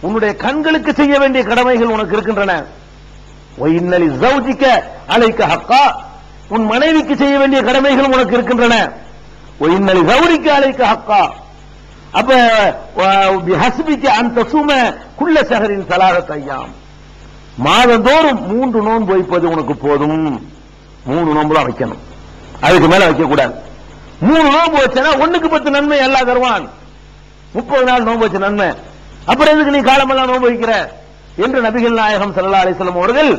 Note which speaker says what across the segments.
Speaker 1: உன்னுடைய கண்களுக்கு செய்ய வேண்டிய கடமைகள் உனக்கு இருக்கின்றன. ஒயின்னலி ஜௌஜிக்க அலைக்க ஹக்கா. உன் மனைவிக்கு செய்ய வேண்டிய கடமைகள் உனக்கு இருக்கின்றன. ஒயின்னலி கௌரிக்க அலைக்க ஹக்கா. அப்ப ஹஸ்பிக்க அந்த சும குள்ள சகரின் சலாகத் ஐயாம். மாதந்தோறும் மூன்று நோன்பு வைப்பது உனக்கு போதும். மூணு நோன்பு தான் வைக்கணும். அதுக்கு மேல வைக்க கூடாது மூணு நோன்பு வச்சனா ஒண்ணுக்கு பத்து நன்மை எல்லாம் தருவான். முப்பது நாள் நோன்பு வச்ச நன்மை. அப்புறம் எதுக்கு நீ காலமெல்லாம் நோன்பு வைக்கிற? என்று நபிகள் நாயகம் சல்லா அலைஹி அவர்கள்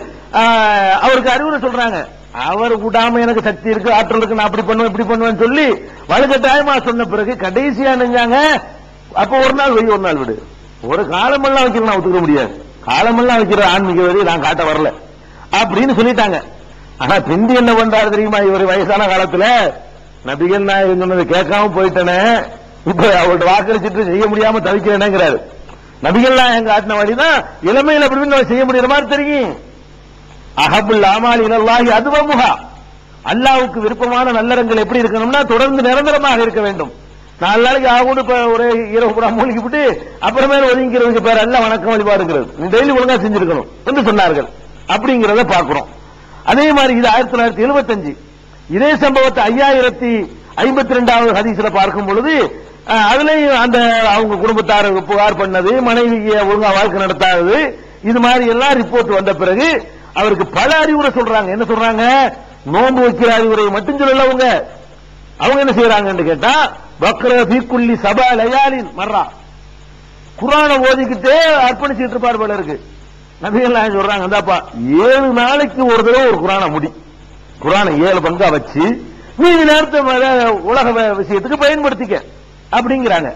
Speaker 1: அவருக்கு அறிவுரை சொல்றாங்க. அவர் விடாம எனக்கு சக்தி இருக்கு ஆற்றல் இருக்கு நான் அப்படி பண்ணுவேன் இப்படி பண்ணுவேன்னு சொல்லி வலுக்கட்டாயமா சொன்ன பிறகு கடைசியா நினைஞ்சாங்க. அப்ப ஒரு நாள் வை ஒரு நாள் விடு. ஒரு காலமெல்லாம் வைக்கிற நான் ஒத்துக்க முடியாது. காலமெல்லாம் வைக்கிற ஆன்மீக வரி நான் காட்ட வரல. அப்படின்னு சொல்லிட்டாங்க. ஆனா பிந்தி என்ன பண்றாரு தெரியுமா இவர் வயசான காலத்துல? நபிகள் நாயகம் சொன்னது கேட்காம போயிட்டேனே. இப்ப அவர்கிட்ட வாக்களிச்சுட்டு செய்ய முடியாம தவிக்கிறேனேங்கிறாரு. நபிகள் நாயகம் காட்டின வழிதான் இளமையில அப்படி செய்ய முடியற மாதிரி தெரியும். அஹபுல் அமால் இலல்லாஹி அதுவமுகா அல்லாவுக்கு விருப்பமான நல்லறங்கள் எப்படி இருக்கணும்னா தொடர்ந்து நிரந்தரமாக இருக்க வேண்டும். நாலு நாளைக்கு ஆகும்னு இப்ப ஒரு இரவு புறா மூழ்கி விட்டு அப்புறமேல ஒதுங்கிறதுக்கு பேர் அல்ல வணக்கம் வழிபாடுங்கிறது. நீ டெய்லி ஒழுங்கா செஞ்சிருக்கணும் என்று சொன்னார்கள். அப்படிங்கிறத பாக்குறோம் அதே மாதிரி இது ஆயிரத்தி தொள்ளாயிரத்தி எழுபத்தஞ்சு இதே சம்பவத்தை ஐயாயிரத்தி ஐம்பத்தி ரெண்டாவது ஹதீஸ்ல பார்க்கும் பொழுது அதுலயும் அந்த அவங்க குடும்பத்தார் புகார் பண்ணது மனைவியை ஒழுங்கா வாழ்க்கை நடத்தாது இது மாதிரி எல்லாம் ரிப்போர்ட் வந்த பிறகு அவருக்கு பல அறிவுரை சொல்றாங்க. என்ன சொல்றாங்க? நோன்பு வைக்கிற அறிவுரை மட்டும் சொல்லல அவங்க. அவங்க என்ன செய்யறாங்கன்னு கேட்டா பக்ர பீக்குள்ளி சபா லயாலின் மர்றா குரானை ஓதிக்கிட்டே அர்ப்பணிச்சுட்டு இருப்பார் போல இருக்கு. நபிகள் சொல்றாங்க? அந்தாப்பா ஏழு நாளைக்கு ஒரு தடவை ஒரு குரான முடி. குரானை ஏழு பங்கா வச்சு மீதி நேரத்தை உலக விஷயத்துக்கு பயன்படுத்திக்க. அப்படிங்கிறாங்க.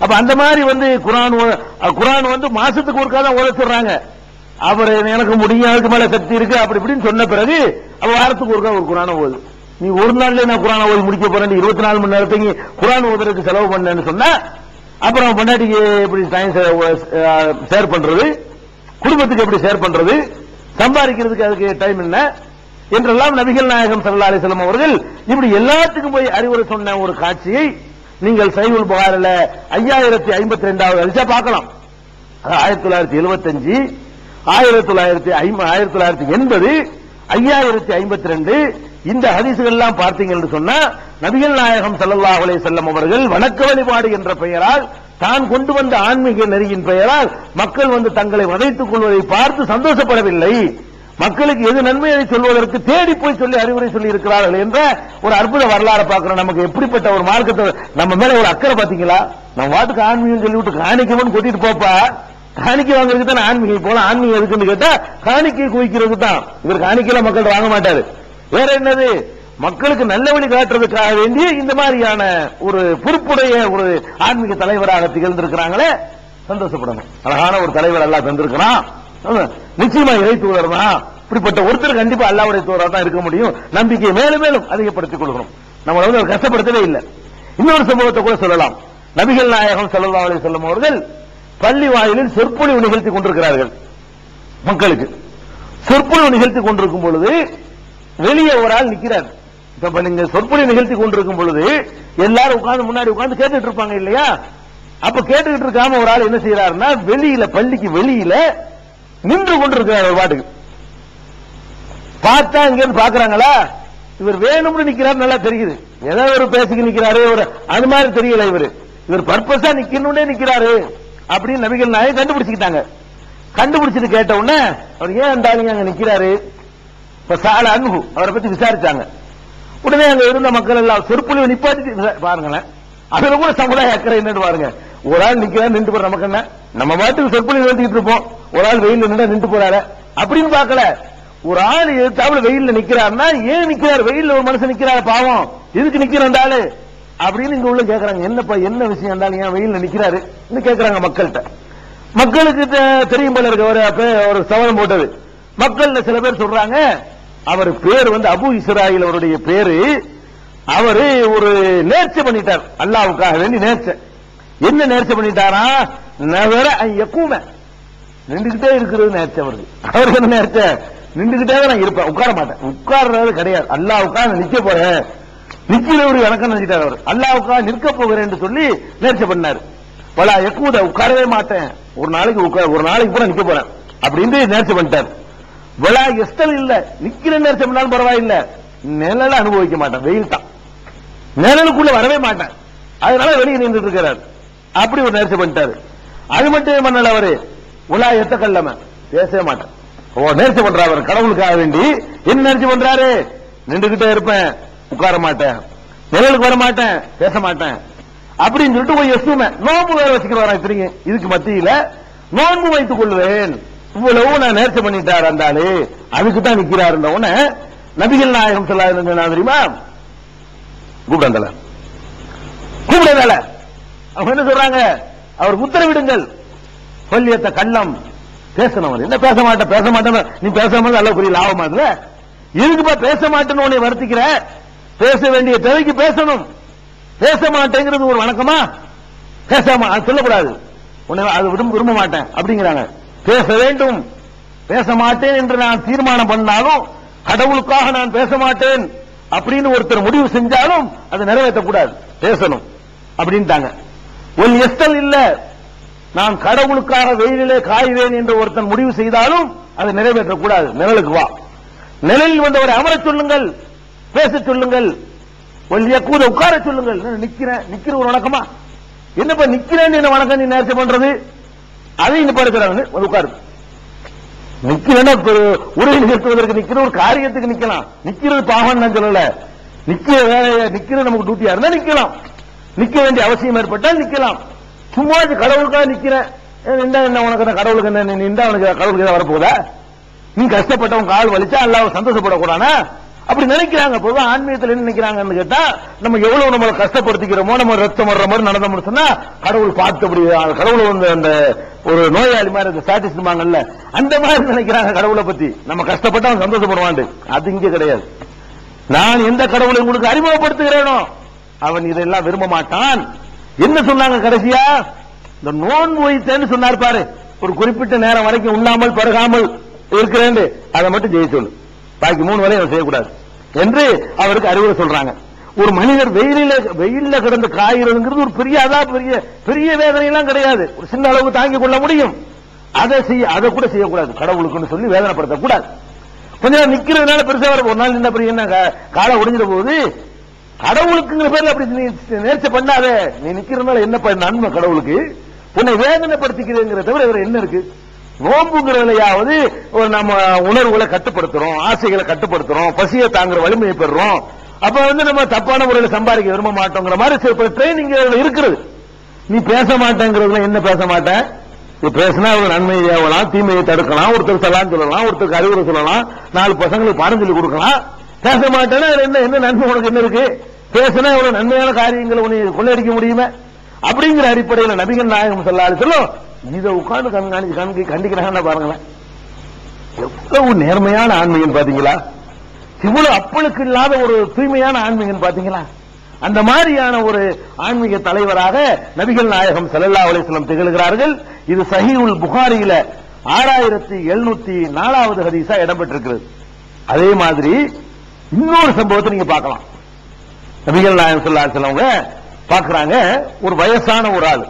Speaker 1: அப்ப அந்த மாதிரி வந்து குரான் ஓ- குரான் வந்து மாசத்துக்கு ஒருக்கா தான் ஓத அவர் எனக்கு முடியும் அதுக்கு மேல சக்தி இருக்கு அப்படி இப்படின்னு சொன்ன பிறகு அவ வாரத்துக்கு ஒருக்கா ஒரு குரானை ஓது. நீ ஒரு நாள்ல நான் குரானை ஓதி முடிக்க போறேன் இருபத்தி நாலு மணி நேரத்துக்கு குரான் ஓதுறதுக்கு செலவு பண்ணேன்னு சொன்னா அப்புறம் பொண்டாட்டிக்கு எப்படி டைம் ஷேர் பண்றது? குடும்பத்துக்கு எப்படி ஷேர் பண்றது? சம்பாதிக்கிறதுக்கு அதுக்கு டைம் என்ன? என்றெல்லாம் நபிகள் நாயகம் சல்லா அலைஹி அவர்கள் இப்படி எல்லாத்துக்கும் போய் அறிவுரை சொன்ன ஒரு காட்சியை நீங்கள் சைவுல் புகாரில் ஐயாயிரத்தி ஐம்பத்தி ரெண்டாவது அரிசா பார்க்கலாம். ஆயிரத்தி தொள்ளாயிரத்தி எழுபத்தஞ்சு ஆயிரத்தி தொள்ளாயிரத்தி ஐம்ப- ஆயிரத்தி தொள்ளாயிரத்தி எண்பது ஐயாயிரத்தி ஐம்பத்தி ரெண்டு. இந்த ஹதீசுகள் எல்லாம் பார்த்தீங்கன்னு சொன்னா நபிகள் நாயகம் சல்லா அலே செல்லம் அவர்கள் வணக்க வழிபாடு என்ற பெயரால் தான் கொண்டு வந்த ஆன்மீக நெறியின் பெயரால் மக்கள் வந்து தங்களை வதைத்துக் கொள்வதை பார்த்து சந்தோஷப்படவில்லை. மக்களுக்கு எது நன்மை அதை சொல்வதற்கு தேடி போய் சொல்லி அறிவுரை சொல்லி இருக்கிறார்கள் என்ற ஒரு அற்புத வரலாறு பார்க்கிறோம். நமக்கு எப்படிப்பட்ட ஒரு மார்க்கத்தை நம்ம மேல ஒரு அக்கறை பாத்தீங்களா நம்ம வாட்டுக்கு ஆன்மீகம் சொல்லிவிட்டு காணிக்கணும்னு கொட்டிட்டு போப்பா. காணிக்கை வாங்குறதுக்கு தான் ஆன்மீகம் போல ஆன்மீகம் எதுக்குன்னு கேட்டா காணிக்கை குவிக்கிறது தான். இவர் காணிக்கையில மக்கள் வாங்க மாட்டாரு. வேற என்னது? மக்களுக்கு நல்ல வழி காட்டுறதுக்காக வேண்டி இந்த மாதிரியான ஒரு பொறுப்புடைய ஒரு ஆன்மீக தலைவராக திகழ்ந்திருக்கிறாங்களே. சந்தோஷப்படணும். அழகான ஒரு தலைவர் எல்லாம் தந்திருக்கிறான். நிச்சயமா இறை தூதர் தான் இப்படிப்பட்ட ஒருத்தர் கண்டிப்பா அல்லாவுடைய தூதரா தான் இருக்க முடியும். நம்பிக்கையை மேலும் மேலும் அதிகப்படுத்திக் கொள்கிறோம். நம்மளை வந்து கஷ்டப்படுத்தவே இல்லை. இன்னொரு சம்பவத்தை கூட சொல்லலாம். நபிகள் நாயகம் ஸல்லல்லாஹு அலைஹி வஸல்லம் அவர்கள் பள்ளி வாயிலில் சொற்பொழிவு நிகழ்த்தி கொண்டிருக்கிறார்கள். மக்களுக்கு. சொற்பொழிவு நிகழ்த்தி கொண்டிருக்கும் பொழுது வெளியே ஒரு ஆள் நிற்கிறார் இப்ப நீங்க சொற்பொழிவு நிகழ்த்தி கொண்டிருக்கும் பொழுது எல்லாரும் உட்கார்ந்து முன்னாடி உட்கார்ந்து கேட்டுட்டு இருப்பாங்க இல்லையா? அப்ப கேட்டுக்கிட்டு இருக்காம ஒரு ஆள் என்ன செய்யறாருன்னா வெளியில பள்ளிக்கு வெளியில நின்று கொண்டிருக்கிறார் ஒரு பாட்டுக்கு. பார்த்தா இங்க பாக்குறாங்களா இவர் வேணும்னு நிக்கிறார் நல்லா தெரியுது. ஏதோ ஒரு பேசிக்கு நிக்கிறாரு ஒரு அது மாதிரி தெரியல இவர். இவர் பர்பஸா நிக்கணும்னே நிக்கிறாரு. அப்படின்னு நபிகள் நாயை கண்டுபிடிச்சுக்கிட்டாங்க. கண்டுபிடிச்சிட்டு கேட்ட உடனே அவர் ஏன் அந்த ஆளுங்க அங்க நிக்கிறாரு? இப்ப சால அன்பு அவரை பத்தி விசாரிச்சாங்க. உடனே அங்க இருந்த மக்கள் எல்லாம் சொற்பொழிவு நிப்பாட்டி பாருங்களேன். அதுல கூட சமுதாய அக்கறை என்னன்னு பாருங்க. ஒரு ஆள் நிக்கிறார் நின்று போற நமக்கு என்ன? நம்ம பாட்டுக்கு சொற்பொழிவு நிறுத்திட்டு இருப்போம். ஒரு ஆள் வெயில் நின்றா நின்று போறாரு? அப்படின்னு பார்க்கல. ஒரு ஆள் எதிர்த்தாப்புல வெயில்ல நிக்கிறாருன்னா ஏன் நிக்கிறார்? வெயில்ல ஒரு மனுஷன் நிக்கிறாரு பாவம்? எதுக்கு நிக்கிற அந்த ஆளு? அப்படின்னு இங்க உள்ள கேக்குறாங்க. என்னப்பா என்ன விஷயம் இருந்தாலும் ஏன் வெயில்ல நிக்கிறாரு? கேக்குறாங்க மக்கள்கிட்ட. மக்களுக்கு தெ- தெரியும் போல இருக்க. ஒரு ஒரு சவரம் போட்டது. மக்கள் சில பேர் சொல்றாங்க அவர் பேர் வந்து அபு இஸ்ராயில் அவருடைய பேரு. அவரு ஒரு நேர்ச்சை பண்ணிட்டார். அல்லாவுக்காக வேண்டி நேர்ச்சை. என்ன நேர்ச்சை பண்ணிட்டாரா? நவர எக்கும நின்றுகிட்டே இருக்கிறது நேர்ச்சை அவருக்கு. அவருக்கு என்ன நேர்ச்சை? நின்றுகிட்டே தான் நான் இருப்பேன். உட்கார மாட்டேன். உட்கார்றது கிடையாது. அல்லா உட்கார்ந்து நிக்க போறேன். நிக்கிறவரு எனக்கு நினைச்சிட்டார் அவர்? அல்லாவுக்காக நிற்க போகிறேன் என்று சொல்லி நேர்ச்சி பண்ணாரு. பல எக்கூத உட்காரவே மாட்டேன். ஒரு நாளைக்கு உட்கார ஒரு நாளைக்கு கூட நிக்க போறேன். அப்படின்னு நேர்ச்சி பண்ணிட்டார். விழா எஸ்டல் இல்ல. நிக்கிற நேர்ச்சி பண்ணாலும் பரவாயில்ல. நிழல அனுபவிக்க மாட்டேன். வெயில் தான். நிழலுக்குள்ள வரவே மாட்டேன். அதனால வெளியே நின்றுட்டு இருக்கிறார். அப்படி ஒரு நேர்ச்சி பண்ணிட்டாரு. அது மட்டும் பண்ணல அவரு? உலா எத்த கல்லம பேசவே மாட்டேன். ஓ நேர்ச்சி பண்றாரு. அவர் கடவுளுக்காக வேண்டி. என்ன நேர்ச்சி பண்றாரு? நின்றுகிட்டே இருப்பேன். உட்கார மாட்டேன். நிழலுக்கு வர மாட்டேன். பேச மாட்டேன். அப்படின்னு சொல்லிட்டு போய் எசுமே நோன்பு வேற வச்சுக்கிறவரா திருங்க இதுக்கு மத்தியில நோன்பு வைத்துக் கொள்வேன். இவ்வளவு நான் நேர்ச்சி பண்ணிட்டார் அந்த அதுக்கு தான் நிக்கிறாரு உடனே நபிகள் நாயகம் சொல்லாது தெரியுமா? கூப்பிடந்தல கூப்பிடந்தல அவங்க என்ன சொல்றாங்க? அவர் உத்தரவிடுங்கள். சொல்லியத்த கள்ளம் பேசணும். என்ன பேச மாட்டேன் பேச மாட்டேன் நீ பேசாம நல்ல பெரிய லாபமா இல்ல இருக்குப்பா பேச மாட்டேன்னு உன்னை வருத்திக்கிற? பேச வேண்டிய தேவைக்கு பேசணும். பேச மாட்டேங்கிறது ஒரு வணக்கமா? பேசாம அது சொல்லக்கூடாது. உன்னை அது விரும்ப விரும்ப மாட்டேன் அப்படிங்கிறாங்க. பேச வேண்டும். பேச மாட்டேன் என்று நான் தீர்மானம் பண்ணாலும் கடவுளுக்காக நான் பேச மாட்டேன் அப்படின்னு ஒருத்தர் முடிவு செஞ்சாலும் அதை நிறைவேற்றக்கூடாது. பேசணும். அப்படின்ட்டாங்க. ஒரு எஸ்டல் இல்ல. நான் கடவுளுக்காக வெயிலிலே காய்வேன் என்று ஒருத்தன் முடிவு செய்தாலும் அதை நிறைவேற்றக்கூடாது. நிழலுக்கு வா. நிழலில் வந்தவரை அமரச் சொல்லுங்கள் பேச சொல்லுங்கள் ஒல்லிய கூட உட்கார சொல்லுங்கள். நிக்கிறேன் நிக்கிற ஒரு வணக்கமா? என்னப்பா நிக்கிறேன்னு என்ன வணக்கம் நீ நேர்ச்சி பண்றது? அதையும் நிப்ப இருக்கிறாங்க உட்காரு. நிக்கிறேன்னா உரை நிகழ்த்துவதற்கு நிக்கிற ஒரு காரியத்துக்கு நிக்கலாம். நிக்கிறது பாவம் நான் சொல்லல. நிக்கிற வேலையை நிக்கிறது நமக்கு டியூட்டியா இருந்தா நிக்கலாம். நிக்க வேண்டிய அவசியம் ஏற்பட்டால் நிக்கலாம். சும்மா இது கடவுளுக்காக நிக்கிறேன். நின்றா என்ன உனக்கு? என்ன கடவுளுக்கு என்ன? நீ நின்றா உனக்கு கடவுளுக்கு ஏதாவது வரப்போகுதா? நீ கஷ்டப்பட்டவன் கால் வலிச்சா அல்ல சந்தோஷப்படக்கூடானா அப்படி நினைக்கிறாங்க. பொதுவாக ஆன்மீகத்தில் என்ன நினைக்கிறாங்கன்னு கேட்டா நம்ம எவ்வளவு நம்மளை கஷ்டப்படுத்திக்கிறோமோ நம்ம ரத்தம் வர்ற மாதிரி நடந்தோம்னு சொன்னா கடவுள் பார்த்து அப்படி கடவுள் வந்து அந்த ஒரு நோயாளி மாதிரி அந்த சாட்டிஸ்பாங்கல்ல அந்த மாதிரி நினைக்கிறாங்க கடவுளை பத்தி. நம்ம கஷ்டப்பட்டு அவன் சந்தோஷப்படுவாண்டு அது இங்க கிடையாது. நான் எந்த கடவுளை உங்களுக்கு அறிமுகப்படுத்துகிறேனோ அவன் இதெல்லாம் விரும்ப மாட்டான். என்ன சொன்னாங்க கடைசியா? இந்த நோன்பு வைத்தேன்னு சொன்னார் பாரு. ஒரு குறிப்பிட்ட நேரம் வரைக்கும் உண்ணாமல் பருகாமல் இருக்கிறேன் அதை மட்டும் செய்ய சொல்லு. பாக்கி மூணு வேலையும் செய்யக்கூடாது. என்று அவருக்கு அறிவுரை சொல்றாங்க. ஒரு மனிதர் வெயிலில வெயில்ல கிடந்து காய்கிறதுங்கிறது ஒரு பெரிய அதா பெரிய பெரிய வேதனையெல்லாம் கிடையாது. ஒரு சின்ன அளவு தாங்கிக் கொள்ள முடியும். அதை செய்ய அதை கூட செய்யக்கூடாது. கடவுளுக்குன்னு சொல்லி வேதனைப்படுத்தக்கூடாது. கொஞ்ச நேரம் நிக்கிறதுனால பெருசா வர ஒரு நாள் நின்ன பிறகு என்ன? காலை ஒடிஞ்சிட போகுது. கடவுளுக்குங்கிற பேர்ல அப்படி நீ நேர்ச்சி பண்ணாத. நீ நிக்கிறதுனால என்ன நன்மை கடவுளுக்கு? உன்னை வேதனைப்படுத்திக்கிறதுங்கிற தவிர வேற என்ன இருக்கு? நோம்புங்கிறதுலையாவது ஒரு நம்ம உணர்வுகளை கட்டுப்படுத்துறோம் ஆசைகளை கட்டுப்படுத்துறோம் பசியை தாங்குற வலிமையை பெறுறோம். அப்ப வந்து நம்ம தப்பான முறையில் சம்பாதிக்க விரும்ப மாட்டோங்கிற மாதிரி சில ட்ரைனிங் இருக்கிறது. நீ பேச மாட்டேங்கிறதுல என்ன பேச மாட்டேன் இப்ப பேசினா ஒரு நன்மையை ஏவலாம் தீமையை தடுக்கலாம் ஒருத்தர் சலாம் சொல்லலாம் ஒருத்தருக்கு அறிவுரை சொல்லலாம் நாலு பசங்களுக்கு பாடம் சொல்லி கொடுக்கலாம். பேச மாட்டேன்னா என்ன என்ன நன்மை உனக்கு என்ன இருக்கு? பேசினா இவ்வளவு நன்மையான காரியங்களை உன்னை கொள்ளையடிக்க முடியுமே? அப்படிங்கிற அடிப்படையில் நபிகள் நாயகம் சொல்லாது சொல்லும் இதை உட்கார்ந்து கண்காணிச்சு கண்கு கண்டிக்கிறாங்கன்னு பாருங்களேன். எவ்வளவு நேர்மையான ஆன்மீகம் பாத்தீங்களா? இவ்வளவு அப்பளுக்கு இல்லாத ஒரு தூய்மையான ஆன்மீகம் பாத்தீங்களா? அந்த மாதிரியான ஒரு ஆன்மீக தலைவராக நபிகள் நாயகம் செல்லல்லா அலிஸ்லம் திகழ்கிறார்கள். இது சஹீவுல் புகாரியில ஆறாயிரத்தி எழுநூத்தி நாலாவது ஹதீஸா இடம்பெற்றிருக்கிறது. அதே மாதிரி இன்னொரு சம்பவத்தை நீங்க பார்க்கலாம். நபிகள் நாயகம் சொல்லா சொல்லவங்க பாக்குறாங்க ஒரு வயசான ஒரு ஆள்.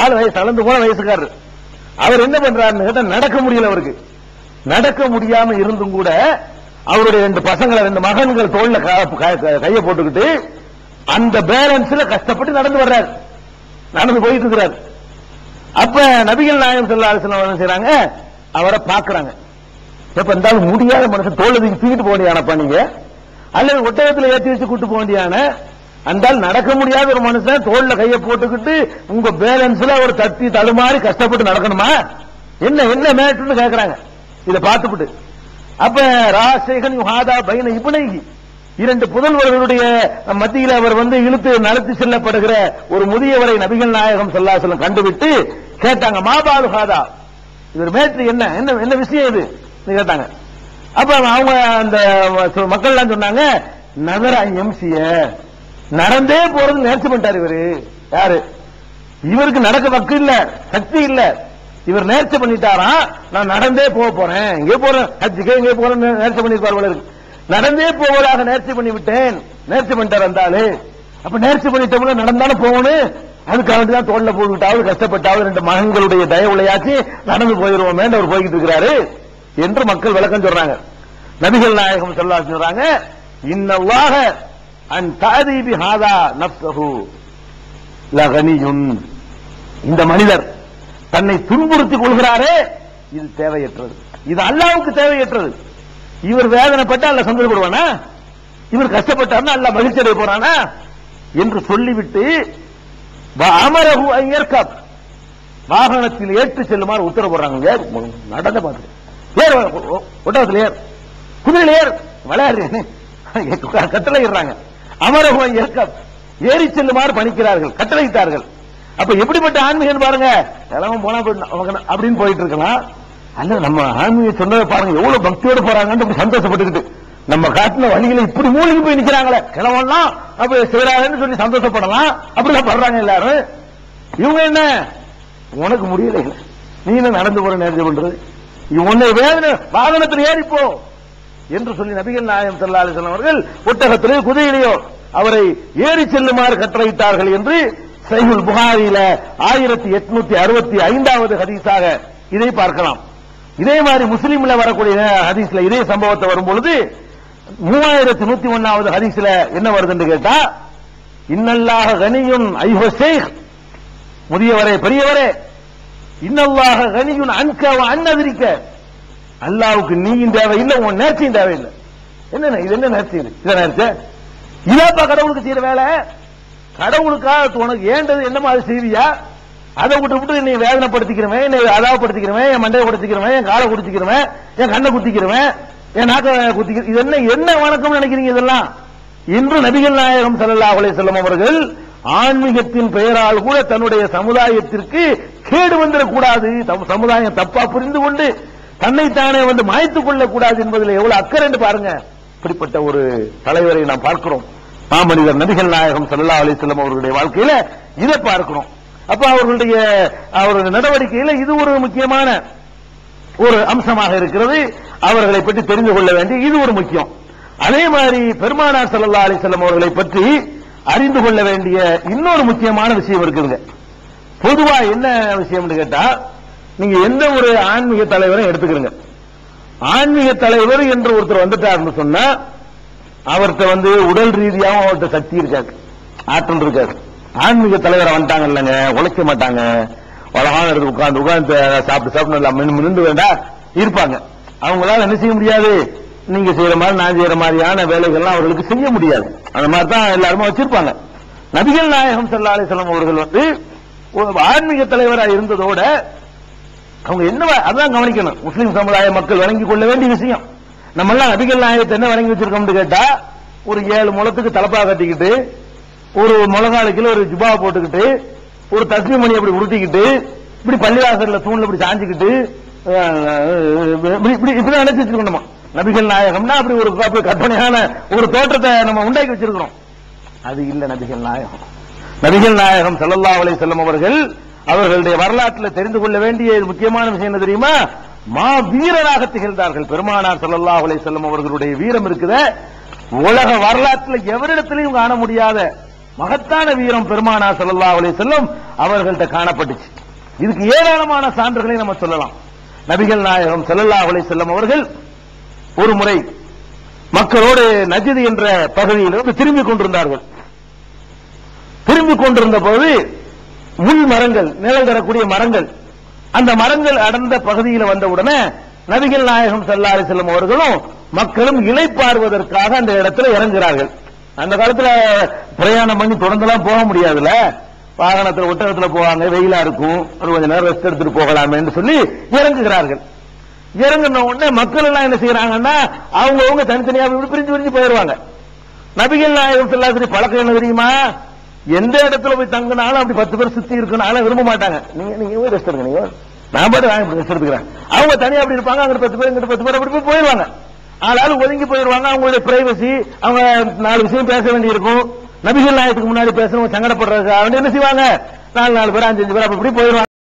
Speaker 1: ஆள் வயசு அளந்து போன வயசுக்காரர். அவர் என்ன பண்றாருன்னு கேட்டா நடக்க முடியல அவருக்கு. நடக்க முடியாம இருந்தும் கூட அவருடைய ரெண்டு பசங்களை ரெண்டு மகன்கள் தோல்ல கையை போட்டுக்கிட்டு அந்த பேலன்ஸ்ல கஷ்டப்பட்டு நடந்து வர்றாரு. நடந்து போயிட்டு இருக்கிறார். அப்ப நபிகள் நாயகம் ஸல்லல்லாஹு செய்யறாங்க அவரை பாக்குறாங்க எப்ப இருந்தாலும் முடியாத மனுஷன் தோல் தூக்கிட்டு போக வேண்டியானப்பா நீங்க? அல்லது ஒட்டகத்தில் ஏற்றி வச்சு கூட்டு போக வேண்டியான அந்தால் நடக்க முடியாத ஒரு மனுஷன் தோல்ல கையை போட்டுக்கிட்டு உங்க பேலன்ஸ்ல ஒரு தட்டி தடுமாறி கஷ்டப்பட்டு நடக்கணுமா? என்ன என்ன மேட்ருன்னு கேட்கறாங்க இதை பார்த்துவிட்டு அப்ப ராசேகன் யுஹாதா பைன இபுனைகி இரண்டு புதல்வர்களுடைய மத்தியில் அவர் வந்து இழுத்து நடத்தி செல்லப்படுகிற ஒரு முதியவரை நபிகள் நாயகம் சொல்லாசலம் கண்டுவிட்டு கேட்டாங்க மாபாலு ஹாதா? இவர் மேட்ரு என்ன என்ன என்ன விஷயம் இது? கேட்டாங்க அப்ப அவங்க அந்த மக்கள் எல்லாம் சொன்னாங்க நகர எம்சிய நடந்தே போறது நேர்ச்சி பண்ணிட்டாரு இவரு. யாரு? இவருக்கு நடக்க வக்கு இல்ல சக்தி இல்ல. இவர் நேர்ச்சி பண்ணிட்டாரா? நான் நடந்தே போக போறேன். இங்கே போறேன்? ஹஜ்ஜுக்கு இங்கே போறேன் நேர்ச்சி பண்ணிருப்பார் போல இருக்கு. நடந்தே போவதாக நேர்ச்சி பண்ணி விட்டேன். நேர்ச்சி பண்ணிட்டார் அந்த ஆளு. அப்ப நேர்ச்சி பண்ணிட்டோம்னா நடந்தாலும் போகணும். அதுக்காக தான் தோல்ல போட்டுக்கிட்டாவது கஷ்டப்பட்டாவது ரெண்டு மகன்களுடைய தயவுளையாச்சு நடந்து போயிருவோமே அவர் போய்கிட்டு இருக்கிறாரு. என்று மக்கள் விளக்கம் சொல்றாங்க. நபிகள் நாயகம் சொல்லா சொல்றாங்க இன்னவாக அன் தாதீபி ஹாதா நப்சஹு லகனியுன். இந்த மனிதர் தன்னை துன்புறுத்திக் கொள்கிறாரே இது தேவையற்றது. இது அல்லாவுக்கு தேவையற்றது. இவர் வேதனைப்பட்டு அல்ல சந்தோஷப்படுவானா இவர் கஷ்டப்பட்டார்னா அல்ல மகிழ்ச்சி அடைய போறானா? என்று சொல்லிவிட்டு அமரகு அமரஹு வாகனத்தில் ஏற்று செல்லுமாறு உத்தரவு போடுறாங்க. நடந்த பார்த்து ஏர் ஒ- ஒட்டகத்தில் ஏறு. குதிரையில் ஏர் விளையாடுறேன் கட்டளை இடுறாங்க அமரஹு ஏறி செல்லுமாறு பணிக்கிறார்கள். கட்டளையிட்டார்கள். அப்ப எப்படிப்பட்ட ஆன்மீகம் பாருங்க. கிளம்ப போனா அப்படின்னு போயிட்டு இருக்கலாம். அல்ல நம்ம ஆன்மீக சொன்னதை பாருங்க. எவ்வளவு பக்தியோடு போறாங்கன்னு சந்தோஷப்பட்டுக்கிட்டு. நம்ம காட்டின வழியில இப்படி மூழ்கி போய் நிக்கிறாங்களே. கிளவன்லாம் அப்ப செய்யறாங்கன்னு சொல்லி சந்தோஷப்படலாம். அப்படிதான் படுறாங்க எல்லாரும். இவங்க என்ன? உனக்கு முடியல நீ என்ன நடந்து போற நேரத்தை பண்றது உன்னை வேதனை வாகனத்தில் ஏறிப்போ. என்று சொல்லி நபிகள் நாயம் ஸல்லல்லாஹு அலைஹி அவர்கள் ஒட்டகத்திலேயோ குதிரையிலேயோ அவரை ஏறி செல்லுமாறு கட்டளையிட்டார்கள் என்று சைகுல் புகாரியில ஆயிரத்தி எட்நூத்தி அறுபத்தி ஐந்தாவது ஹதீஸாக இதை பார்க்கலாம். இதே மாதிரி முஸ்லீம்ல வரக்கூடிய ஹதீஸ்ல இதே சம்பவத்தை வரும்பொழுது மூவாயிரத்தி நூத்தி ஒன்னாவது ஹதீஸ்ல என்ன வருதுன்னு கேட்டா இன்னல்லாக கனியும் ஐஹோ ஷேக். முதியவரே பெரியவரே இன்னல்லாக கனியுன் அன்க அன்னதிரிக்க. அல்லாவுக்கு நீயும் தேவையில்லை உன் நேர்ச்சியும் தேவையில்லை. என்ன இது என்ன நேர்ச்சி இது? இதை நேர்ச்ச இதாப்பா கடவுளுக்கு செய்யற வேலை. கடவுளுக்காக உனக்கு ஏண்டது என்ன அது செய்வியா? அதை விட்டு விட்டு நீ வேதனைப்படுத்திக்கிறவன் என்னை அதாவப்படுத்திக்கிறவன் என் மண்டையை குடிச்சிக்கிறவன் என் காலை குடிச்சிக்கிறவன் என் கண்ணை குத்திக்கிறவன் என் நாக்க குத்திக்கிற இது என்ன என்ன வணக்கம் நினைக்கிறீங்க இதெல்லாம்? இன்று நபிகள் நாயகம் செல்லல்லா அலைஹி செல்லும் அவர்கள் ஆன்மீகத்தின் பெயரால் கூட தன்னுடைய சமுதாயத்திற்கு கேடு வந்துடக்கூடாது. தம் சமுதாயம் தப்பா புரிந்து கொண்டு தன்னைத்தானே வந்து மாய்த்துக் கொள்ளக்கூடாது என்பதில் எவ்வளவு அக்கறை என்று பாருங்க. இப்படிப்பட்ட ஒரு தலைவரை நாம் பார்க்கிறோம். மாமனிதர் நபிகள் நாயகம் சல்லா அலிசல்லம் அவர்களுடைய வாழ்க்கையில இதை பார்க்கிறோம். அப்ப அவர்களுடைய அவருடைய நடவடிக்கையில இது ஒரு முக்கியமான ஒரு அம்சமாக இருக்கிறது. அவர்களை பற்றி தெரிந்து கொள்ள வேண்டிய இது ஒரு முக்கியம். அதே மாதிரி பெருமானார் சல்லா அலிசல்லம் அவர்களை பற்றி அறிந்து கொள்ள வேண்டிய இன்னொரு முக்கியமான விஷயம் இருக்குதுங்க. பொதுவா என்ன விஷயம்னு கேட்டா நீங்க எந்த ஒரு ஆன்மீக தலைவரும் எடுத்துக்கிறீங்க. ஆன்மீக தலைவர் என்று ஒருத்தர் வந்துட்டாருன்னு சொன்னா அவர்கிட்ட வந்து உடல் ரீதியாகவும் அவர்கிட்ட சக்தி இருக்காது ஆற்றல் இருக்காது. ஆன்மீக தலைவரை வந்துட்டாங்க இல்லைங்க உழைக்க மாட்டாங்க. உலகம் எடுத்து உட்கார்ந்து உட்கார்ந்து சாப்பிட்டு சாப்பிட்டு நல்லா மின்னு மின்னு வேண்டா இருப்பாங்க. அவங்களால என்ன செய்ய முடியாது? நீங்க செய்யற மாதிரி நான் செய்யற மாதிரியான வேலைகள்லாம் அவர்களுக்கு செய்ய முடியாது. அந்த மாதிரி தான் எல்லாருமே வச்சிருப்பாங்க. நபிகள் நாயகம் ஸல்லல்லாஹு அலைஹி அவர்கள் வந்து ஒரு ஆன்மீக தலைவராக இருந்ததோட அவங்க என்ன அதான் கவனிக்கணும். முஸ்லீம் சமுதாய மக்கள் வழங்கி கொள்ள வேண்டிய விஷயம். நம்ம எல்லாம் நபிகள் நாயகத்தை என்ன வழங்கி வச்சிருக்கோம்னு கேட்டா ஒரு ஏழு முளத்துக்கு தலப்பா கட்டிக்கிட்டு ஒரு முழங்காலு கிலோ ஒரு ஜுபா போட்டுக்கிட்டு ஒரு தஸ்மி மணி அப்படி உருட்டிக்கிட்டு இப்படி பள்ளிவாசல்ல தூண்ல இப்படி சாஞ்சுக்கிட்டு இப்படி இப்படி இப்படி நினைச்சு வச்சிருக்கணுமா நபிகள் நாயகம்னா அப்படி ஒரு அப்படி கற்பனையான ஒரு தோற்றத்தை நம்ம உண்டாக்கி வச்சிருக்கிறோம். அது இல்ல நபிகள் நாயகம். நபிகள் நாயகம் ஸல்லல்லாஹு அலை வஸல்லம் அவர்கள் அவர்களுடைய வரலாற்றில் தெரிந்து கொள்ள வேண்டிய முக்கியமான விஷயம் என்ன தெரியுமா? மா வீரராக திகழ்ந்தார்கள். பெருமானார் ஸல்லல்லாஹு அலை வஸல்லம் அவர்களுடைய வீரம் இருக்குத. உலக வரலாற்றில் எவரிடத்திலையும் காண முடியாத மகத்தான வீரம் பெருமானார் ஸல்லல்லாஹு அலை வஸல்லம் அவர்கள்ட்ட காணப்பட்டுச்சு. இதுக்கு ஏராளமான சான்றுகளை நம்ம சொல்லலாம். நபிகள் நாயகம் ஸல்லல்லாஹு அலை வஸல்லம் அவர்கள் ஒரு முறை மக்களோடு நஜ்து என்ற பகுதியிலிருந்து திரும்பிக் கொண்டிருந்தார்கள். திரும்பிக் கொண்டிருந்த போது முள் மரங்கள் நிழல் தரக்கூடிய மரங்கள் அந்த மரங்கள் அடர்ந்த பகுதியில் வந்தவுடனே நபிகள் நாயகம் ஸல்லல்லாஹு அலைஹி அவர்களும் மக்களும் இளைப்பாறுவதற்காக அந்த இடத்துல இறங்குகிறார்கள். அந்த காலத்துல பிரயாணம் பண்ணி தொடர்ந்துலாம் போக முடியாதுல்ல. வாகனத்தில் ஒட்டகத்தில் போவாங்க வெயிலா இருக்கும். ஒரு கொஞ்ச நேரம் ரெஸ்ட் எடுத்துட்டு போகலாமேன்னு சொல்லி இறங்குகிறார்கள். இறங்கின உடனே மக்கள் எல்லாம் என்ன செய்யறாங்கன்னா அவங்க அவங்க தனித்தனியா பிரிஞ்சு பிரிஞ்சு போயிடுவாங்க நபிகள் நாயகம் ஸல்லல்லாஹு பழக்கம் என்ன தெரியுமா? எந்த இடத்துல போய் தங்கினாலும் அப்படி பத்து பேர் சுத்தி இருக்கனால விரும்ப மாட்டாங்க. நீங்க நீங்க போய் ரெஸ்ட் எடுங்க நீங்க. நான் பாட்டு வாங்கி ரெஸ்ட் எடுத்துக்கிறேன். அவங்க தனியா அப்படி இருப்பாங்க அங்க பத்து பேர் இங்கிட்ட பத்து பேர் அப்படி போய் போயிடுவாங்க ஆளாலும் ஒதுங்கி போயிடுவாங்க அவங்களுடைய பிரைவசி அவங்க நாலு விஷயம் பேச வேண்டியிருக்கும். நபிகள் நாயகத்துக்கு முன்னாடி பேசணும் சங்கடப்படுறது அவங்க என்ன செய்வாங்க? நாலு நாலு பேர் அஞ்சு அஞ்சு பேர் அப்படி போயிருவாங்க. போயிடுவாங்க